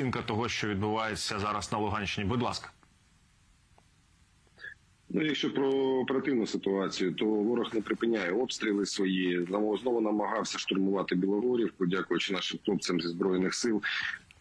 оцінка того, що відбувається зараз на Луганщині. Будь ласка. Ну, якщо про оперативну ситуацію, то ворог не припиняє обстріли свої. Знову знову намагався штурмувати Білогорівку, дякуючи нашим хлопцям зі збройних сил.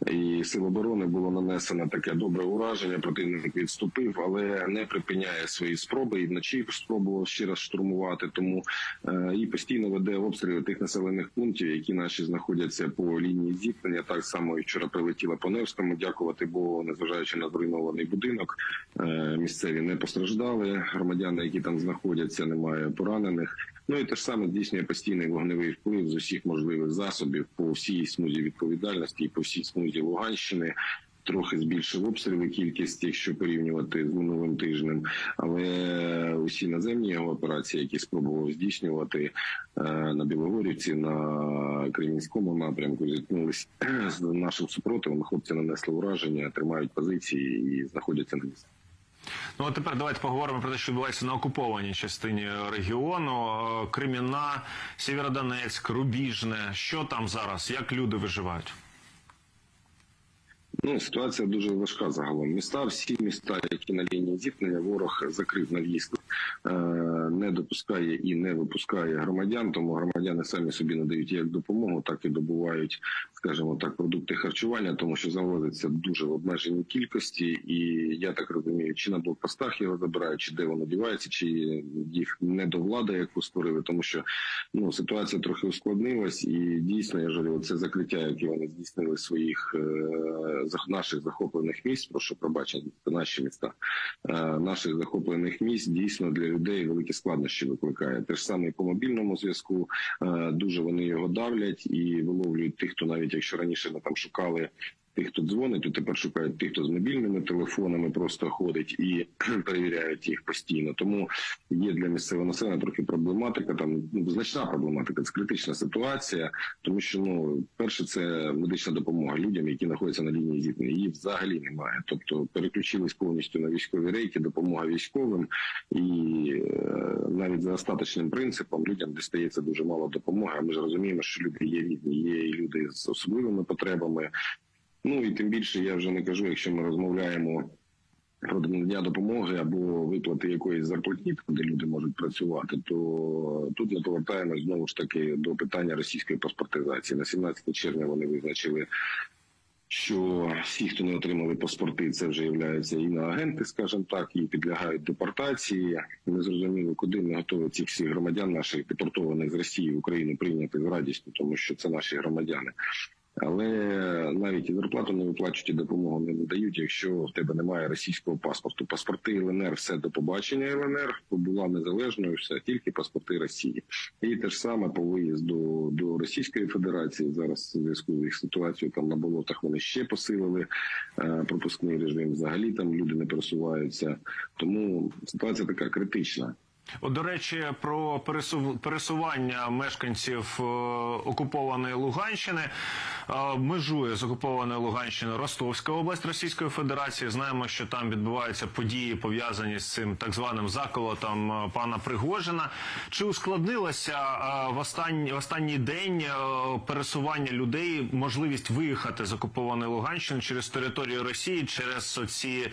І сил оборони було нанесено таке добре ураження. Противник відступив, але не припиняє свої спроби і вночі спробував ще раз штурмувати. Тому е, і постійно веде обстріли тих населених пунктів, які наші знаходяться по лінії зіткнення. Так само і вчора прилетіла по Невському. Дякувати Богу, незважаючи на зруйнований будинок. Е, місцеві не постраждали. Громадяни, які там знаходяться, немає поранених. Ну і те ж саме здійснює постійний вогневий вплив з усіх можливих засобів по всій смузі відповідальності і по всій смузі Луганщини. Трохи збільшив обстріли кількість, якщо порівнювати з минулим тижнем, але усі наземні його операції, які спробував здійснювати е, на Білогорівці, на Кремінському напрямку, зіткнулися з нашим супротивом. Хлопці нанесли ураження, тримають позиції і знаходяться на місці. Ну а тепер давайте поговоримо про те, що відбувається на окупованій частині регіону. Е, Креміна, Сєвєродонецьк, Рубіжне. Що там зараз? Як люди виживають? Ну, ситуація дуже важка загалом. Міста, всі міста, які на лінії зіткнення, ворог закрив на в'їзд, е, не допускає і не випускає громадян. Тому громадяни самі собі надають як допомогу, так і добувають, скажімо так, продукти харчування, тому що завозиться дуже в обмеженій кількості, і я так розумію, чи на блокпостах його забирають, чи де воно дівається, чи їх не до влади, яку створили, тому що ну ситуація трохи ускладнилась, і дійсно я жалю, це закриття, яке вони здійснили своїх. Наших захоплених місць, прошу пробачення, наші міста е, наших захоплених місць дійсно для людей великі складнощі викликає. Те ж саме і по мобільному зв'язку е, дуже вони його давлять і виловлюють тих, хто навіть якщо раніше ми там шукали тих, хто дзвонить, то тепер шукають тих, хто з мобільними телефонами просто ходить і перевіряють їх постійно. Тому є для місцевого населення трохи проблематика. Там ну, значна проблематика, це критична ситуація, тому що ну перше, це медична допомога людям, які знаходяться на лінії зіткнення. Її взагалі немає. Тобто переключились повністю на військові рейки, допомога військовим, і е, навіть за остаточним принципом людям дістається дуже мало допомоги. Ми ж розуміємо, що люди є різні, є і люди з особливими потребами. Ну і тим більше я вже не кажу, якщо ми розмовляємо про надання допомоги або виплати якоїсь зарплатні, де люди можуть працювати, то тут ми повертаємось знову ж таки до питання російської паспортизації. На 17 червня вони визначили. Що всі, хто не отримали паспорти, це вже являються іноагенти, скажімо так, і підлягають депортації. Не зрозуміло, куди не готові цих всіх громадян наших депортованих з Росії в Україну прийняти з радістю, тому що це наші громадяни але навіть і зарплату не виплачують і допомогу не надають, якщо в тебе немає російського паспорту. Паспорти ЛНР все до побачення ЛНР була незалежною, все тільки паспорти Росії, і те ж саме по виїзду до Російської Федерації. Зараз у зв'язку з їх ситуацією там на болотах вони ще посилили е, пропускний режим. Взагалі там люди не пересуваються, тому ситуація така критична. До речі, про пересування мешканців е, окупованої Луганщини е, межує з окупованою Луганщиною Ростовська область Російської Федерації. Знаємо, що там відбуваються події пов'язані з цим так званим заколотом е, пана Пригожина. Чи ускладнилося в останній останній день пересування людей, можливість виїхати з окупованої Луганщини через територію Росії, через ці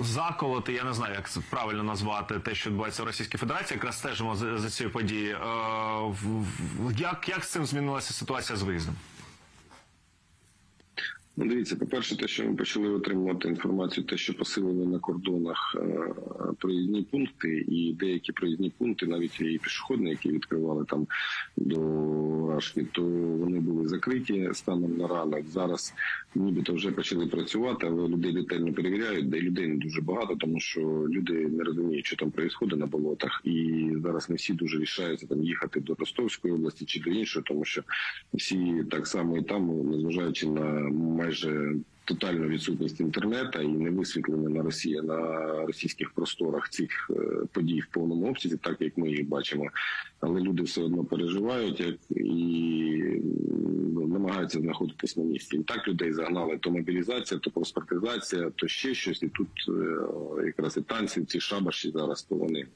заколоти? Я не знаю, як це правильно назвати те, що відбувається в Російській Федерації, якраз стежимо за, за цією подією. Е, як, як з цим змінилася ситуація з виїздом? Ну, дивіться, по перше, те, що ми почали отримувати інформацію, те, що посилили на кордонах е, проїзні пункти, і деякі проїзні пункти, навіть і пішохідні, які відкривали там до Рашки, то вони були закриті станом на ранок. Зараз нібито вже почали працювати, але людей детально перевіряють, де людей не дуже багато, тому що люди не розуміють, що там відбувається на болотах, і зараз не всі дуже рішаються там їхати до Ростовської області чи до іншої, тому що всі так само і там, незважаючи на майже тотальну відсутність інтернету і не висвітлення на Росії на російських просторах цих е, подій в повному обсязі, так як ми їх бачимо. Але люди все одно переживають як і намагаються знаходитись на місці. І так людей загнали то мобілізація, то паспортизація, то ще щось. І тут е, якраз і танці, ці шабаші зараз то вони.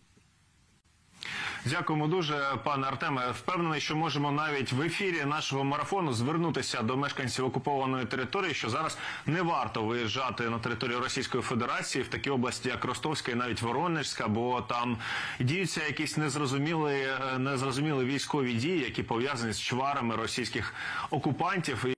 Дякуємо дуже, пане Артеме. Впевнений, що можемо навіть в ефірі нашого марафону звернутися до мешканців окупованої території, що зараз не варто виїжджати на територію Російської Федерації в такі області, як Ростовська і навіть Воронежська, бо там діються якісь незрозумілі, е, незрозумілі військові дії, які пов'язані з чварами російських окупантів.